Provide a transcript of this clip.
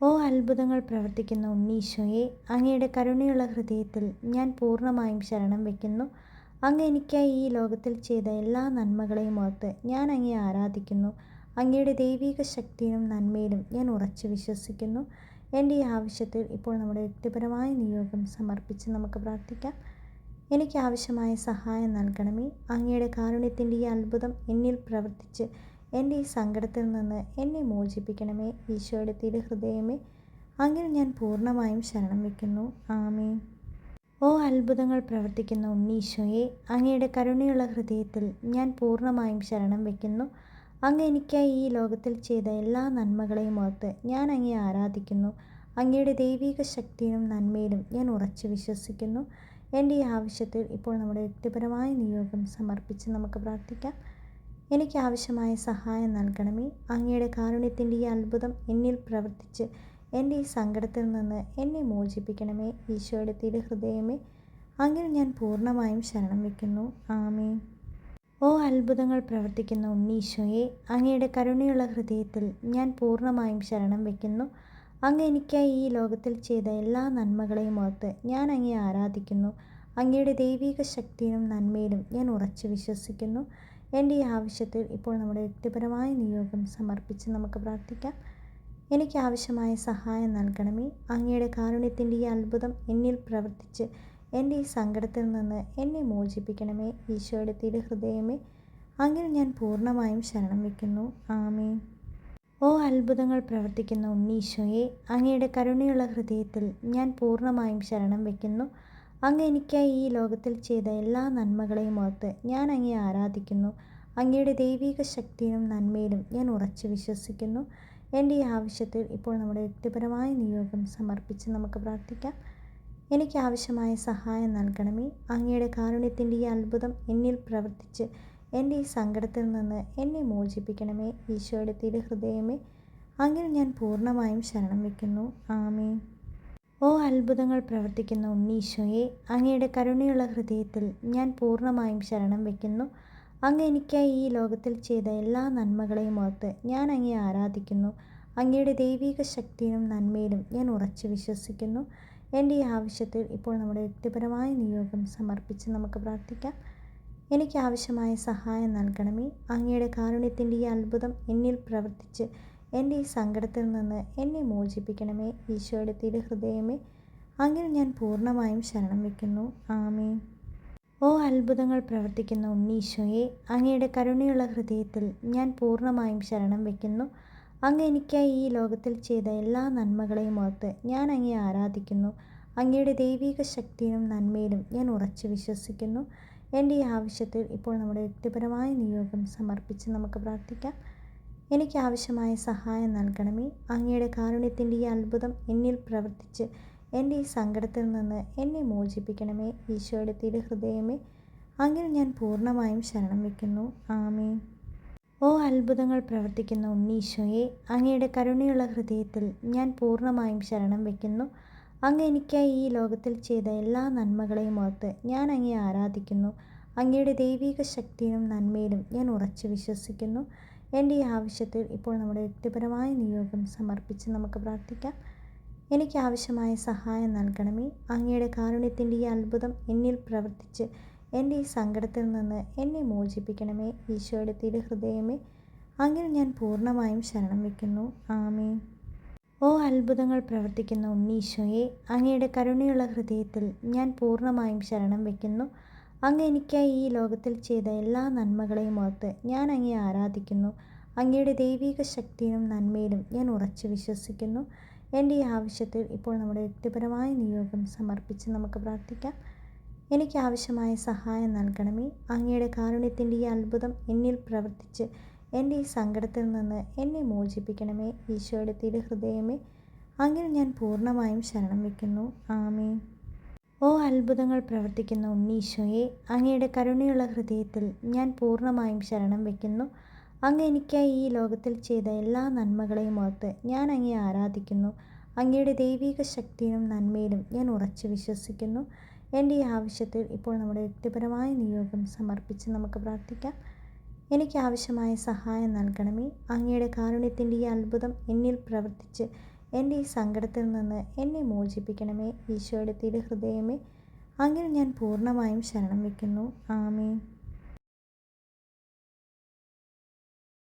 ഓ അത്ഭുതങ്ങൾ പ്രവർത്തിക്കുന്ന ഉണ്ണീശോയെ അങ്ങയുടെ കരുണയുള്ള ഹൃദയത്തിൽ ഞാൻ പൂർണമായും ശരണം വയ്ക്കുന്നു. അങ്ങ് എനിക്കായി ഈ ലോകത്തിൽ ചെയ്ത എല്ലാ നന്മകളെയും ഓർത്ത് ഞാൻ അങ്ങയെ ആരാധിക്കുന്നു. അങ്ങയുടെ ദൈവിക ശക്തിയിലും നന്മയിലും ഞാൻ ഉറച്ചു വിശ്വസിക്കുന്നു. എന്റെ ഈ ആവശ്യത്തിൽ ഇപ്പോൾ നമ്മുടെ വ്യക്തിപരമായ നിയോഗം സമർപ്പിച്ച് നമുക്ക് പ്രാർത്ഥിക്കാം. എനിക്ക് ആവശ്യമായ സഹായം നൽകണമേ. അങ്ങയുടെ കാരുണ്യത്തിന്റെ ഈ അത്ഭുതം എന്നിൽ പ്രവർത്തിച്ച് എന്റെ ഈ സങ്കടത്തിൽ നിന്ന് എന്നെ മോചിപ്പിക്കണമേ. ഈശോയുടെ തിരുഹൃദയമേ അങ്ങനെ ഞാൻ പൂർണമായും ശരണം വയ്ക്കുന്നു. ആമേ ഓ അത്ഭുതങ്ങൾ പ്രവർത്തിക്കുന്ന ഉണ്ണീശോയെ അങ്ങയുടെ കരുണയുള്ള ഹൃദയത്തിൽ ഞാൻ പൂർണമായും ശരണം വയ്ക്കുന്നു. അങ്ങ് എനിക്കായി ഈ ലോകത്തിൽ ചെയ്ത എല്ലാ നന്മകളെയും ഓർത്ത് ഞാൻ അങ്ങയെ ആരാധിക്കുന്നു. അങ്ങയുടെ ദൈവിക ശക്തിയിലും നന്മയിലും ഞാൻ ഉറച്ചു വിശ്വസിക്കുന്നു. എന്റെ ഈ ആവശ്യത്തിൽ ഇപ്പോൾ നമ്മുടെ വ്യക്തിപരമായ നിയോഗം സമർപ്പിച്ച് നമുക്ക് പ്രാർത്ഥിക്കാം. എനിക്ക് ആവശ്യമായ സഹായം നൽകണമേ. അങ്ങയുടെ കാരുണ്യത്തിന്റെ ഈ അത്ഭുതം എന്നിൽ പ്രവർത്തിച്ച് എന്റെ ഈ സങ്കടത്തിൽ നിന്ന് എന്നെ മോചിപ്പിക്കണമേ. ഈശോയുടെ തിരുഹൃദയമേ അങ്ങനെ ഞാൻ പൂർണമായും ശരണം വയ്ക്കുന്നു. ആമേ ഓ അത്ഭുതങ്ങൾ പ്രവർത്തിക്കുന്ന ഉണ്ണീശോയെ അങ്ങയുടെ കരുണയുള്ള ഹൃദയത്തിൽ ഞാൻ പൂർണമായും ശരണം വയ്ക്കുന്നു. അങ്ങ് എനിക്കായി ഈ ലോകത്തിൽ ചെയ്ത എല്ലാ നന്മകളെയും ഓർത്ത് ഞാൻ അങ്ങയെ ആരാധിക്കുന്നു. അങ്ങയുടെ ദൈവിക ശക്തിയിലും നന്മയിലും ഞാൻ ഉറച്ചു വിശ്വസിക്കുന്നു. എന്റെ ഈ ആവശ്യത്തിൽ ഇപ്പോൾ നമ്മുടെ വ്യക്തിപരമായ നിയോഗം സമർപ്പിച്ച് നമുക്ക് പ്രാർത്ഥിക്കാം. എനിക്ക് ആവശ്യമായ സഹായം നൽകണമേ. അങ്ങയുടെ കാരുണ്യത്തിന്റെ ഈ അത്ഭുതം എന്നിൽ പ്രവർത്തിച്ച് എന്റെ ഈ സങ്കടത്തിൽ നിന്ന് എന്നെ മോചിപ്പിക്കണമേ. ഈശോയുടെ തിരുഹൃദയമേ അങ്ങനെ ഞാൻ പൂർണമായും ശരണം വയ്ക്കുന്നു. ആമേ ഓ അത്ഭുതങ്ങൾ പ്രവർത്തിക്കുന്ന ഉണ്ണീശോയെ അങ്ങയുടെ കരുണയുള്ള ഹൃദയത്തിൽ ഞാൻ പൂർണമായും ശരണം വയ്ക്കുന്നു. അങ്ങ് എനിക്കായി ഈ ലോകത്തിൽ ചെയ്ത എല്ലാ നന്മകളെയും ഓർത്ത് ഞാൻ അങ്ങയെ ആരാധിക്കുന്നു. അങ്ങയുടെ ദൈവിക ശക്തിയിലും നന്മയിലും ഞാൻ ഉറച്ചു വിശ്വസിക്കുന്നു. എന്റെ ഈ ആവശ്യത്തിൽ ഇപ്പോൾ നമ്മുടെ വ്യക്തിപരമായ നിയോഗം സമർപ്പിച്ച് നമുക്ക് പ്രാർത്ഥിക്കാം. എനിക്ക് ആവശ്യമായ സഹായം നൽകണമേ. അങ്ങയുടെ കാരുണ്യത്തിന്റെ ഈ അത്ഭുതം എന്നിൽ പ്രവർത്തിച്ച് എന്റെ ഈ സങ്കടത്തിൽ നിന്ന് എന്നെ മോചിപ്പിക്കണമേ. ഈശോയുടെ തിരുഹൃദയമേ. അങ്ങനെ ഞാൻ പൂർണമായും ശരണം വയ്ക്കുന്നു. ആമേ ഓ അത്ഭുതങ്ങൾ പ്രവർത്തിക്കുന്ന ഉണ്ണീശോയെ അങ്ങയുടെ കരുണയുള്ള ഹൃദയത്തിൽ ഞാൻ പൂർണമായും ശരണം വയ്ക്കുന്നു. അങ്ങ് എനിക്കായി ഈ ലോകത്തിൽ ചെയ്ത എല്ലാ നന്മകളെയും ഓർത്ത് ഞാൻ അങ്ങയെ ആരാധിക്കുന്നു. അങ്ങയുടെ ദൈവിക ശക്തിയിലും നന്മയിലും ഞാൻ ഉറച്ചു വിശ്വസിക്കുന്നു. എന്റെ ഈ ആവശ്യത്തിൽ ഇപ്പോൾ നമ്മുടെ വ്യക്തിപരമായ നിയോഗം സമർപ്പിച്ച് നമുക്ക് പ്രാർത്ഥിക്കാം. എനിക്ക് ആവശ്യമായ സഹായം നൽകണമേ. അങ്ങയുടെ കാരുണ്യത്തിന്റെ ഈ അത്ഭുതം എന്നിൽ പ്രവർത്തിച്ച് എന്റെ ഈ സങ്കടത്തിൽ നിന്ന് എന്നെ മോചിപ്പിക്കണമേ. ഈശോയുടെ തിരുഹൃദയമേ അങ്ങനെ ഞാൻ പൂർണമായും ശരണം വയ്ക്കുന്നു. ആമേ ഓ അത്ഭുതങ്ങൾ പ്രവർത്തിക്കുന്ന ഉണ്ണീശോയെ അങ്ങയുടെ കരുണയുള്ള ഹൃദയത്തിൽ ഞാൻ പൂർണമായും ശരണം വയ്ക്കുന്നു. അങ്ങ് എനിക്കായി ഈ ലോകത്തിൽ ചെയ്ത എല്ലാ നന്മകളെയും ഓർത്ത് ഞാൻ അങ്ങയെ ആരാധിക്കുന്നു. അങ്ങയുടെ ദൈവിക ശക്തിയിലും നന്മയിലും ഞാൻ ഉറച്ചു വിശ്വസിക്കുന്നു. എന്റെ ഈ ആവശ്യത്തിൽ ഇപ്പോൾ നമ്മുടെ വ്യക്തിപരമായ നിയോഗം സമർപ്പിച്ച് നമുക്ക് പ്രാർത്ഥിക്കാം. എനിക്ക് ആവശ്യമായ സഹായം നൽകണമേ. അങ്ങയുടെ കാരുണ്യത്തിന്റെ ഈ അത്ഭുതം എന്നിൽ പ്രവർത്തിച്ച് എന്റെ ഈ സങ്കടത്തിൽ നിന്ന് എന്നെ മോചിപ്പിക്കണമേ. ഈശോയുടെ തിരുഹൃദയമേ അങ്ങിൽ ഞാൻ പൂർണമായും ശരണം വയ്ക്കുന്നു. ആമേ ഓ അത്ഭുതങ്ങൾ പ്രവർത്തിക്കുന്ന ഉണ്ണീശോയെ അങ്ങയുടെ കരുണയുള്ള ഹൃദയത്തിൽ ഞാൻ പൂർണമായും ശരണം വയ്ക്കുന്നു. അങ്ങ് എനിക്കായി ഈ ലോകത്തിൽ ചെയ്ത എല്ലാ നന്മകളെയും ഓർത്ത് ഞാൻ അങ്ങയെ ആരാധിക്കുന്നു. അങ്ങയുടെ ദൈവിക ശക്തിയിലും നന്മയിലും ഞാൻ ഉറച്ചു വിശ്വസിക്കുന്നു. എന്റെ ഈ ആവശ്യത്തിൽ ഇപ്പോൾ നമ്മുടെ വ്യക്തിപരമായ നിയോഗം സമർപ്പിച്ച് നമുക്ക് പ്രാർത്ഥിക്കാം. എനിക്ക് ആവശ്യമായ സഹായം നൽകണമേ. അങ്ങയുടെ കാരുണ്യത്തിന്റെ ഈ അത്ഭുതം എന്നിൽ പ്രവർത്തിച്ച് എന്റെ ഈ സങ്കടത്തിൽ നിന്ന് എന്നെ മോചിപ്പിക്കണമേ. ഈശോയുടെ തിരുഹൃദയമേ അങ്ങനെ ഞാൻ പൂർണമായും ശരണം വയ്ക്കുന്നു. ആമേ ഓ അത്ഭുതങ്ങൾ പ്രവർത്തിക്കുന്ന ഉണ്ണീശോയെ അങ്ങയുടെ കരുണയുള്ള ഹൃദയത്തിൽ ഞാൻ പൂർണമായും ശരണം വയ്ക്കുന്നു. അങ്ങ് എനിക്കായി ഈ ലോകത്തിൽ ചെയ്ത എല്ലാ നന്മകളെയും ഓർത്ത് ഞാൻ അങ്ങയെ ആരാധിക്കുന്നു. അങ്ങയുടെ ദൈവിക ശക്തിയിലും നന്മയിലും ഞാൻ ഉറച്ചു വിശ്വസിക്കുന്നു. എന്റെ ഈ ആവശ്യത്തിൽ ഇപ്പോൾ നമ്മുടെ വ്യക്തിപരമായ നിയോഗം സമർപ്പിച്ച് നമുക്ക് പ്രാർത്ഥിക്കാം. എനിക്ക് ആവശ്യമായ സഹായം നൽകണമേ. അങ്ങയുടെ കാരുണ്യത്തിന്റെ ഈ അത്ഭുതം എന്നിൽ പ്രവർത്തിച്ച് എന്റെ ഈ സങ്കടത്തിൽ നിന്ന് എന്നെ മോചിപ്പിക്കണമേ. ഈശോയുടെ തിരുഹൃദയമേ. അങ്ങനെ ഞാൻ പൂർണമായും ശരണം വയ്ക്കുന്നു. ആമേ ഓ അത്ഭുതങ്ങൾ പ്രവർത്തിക്കുന്ന ഉണ്ണീശോയെ അങ്ങയുടെ കരുണയുള്ള ഹൃദയത്തിൽ ഞാൻ പൂർണമായും ശരണം വയ്ക്കുന്നു. അങ്ങ് എനിക്കായി ഈ ലോകത്തിൽ ചെയ്ത എല്ലാ നന്മകളെയും ഓർത്ത് ഞാൻ അങ്ങയെ ആരാധിക്കുന്നു. അങ്ങയുടെ ദൈവിക ശക്തിയിലും നന്മയിലും ഞാൻ ഉറച്ചു വിശ്വസിക്കുന്നു. എന്റെ ഈ ആവശ്യത്തിൽ ഇപ്പോൾ നമ്മുടെ വ്യക്തിപരമായ നിയോഗം സമർപ്പിച്ച് നമുക്ക് പ്രാർത്ഥിക്കാം. എനിക്ക് ആവശ്യമായ സഹായം നൽകണമേ. അങ്ങയുടെ കാരുണ്യത്തിന്റെ ഈ അത്ഭുതം എന്നിൽ പ്രവർത്തിച്ച് എന്റെ ഈ സങ്കടത്തിൽ നിന്ന് എന്നെ മോചിപ്പിക്കണമേ. ഈശോയുടെ തിരുഹൃദയമേ. അങ്ങനെ ഞാൻ പൂർണമായും ശരണം വയ്ക്കുന്നു. ആമേൻ.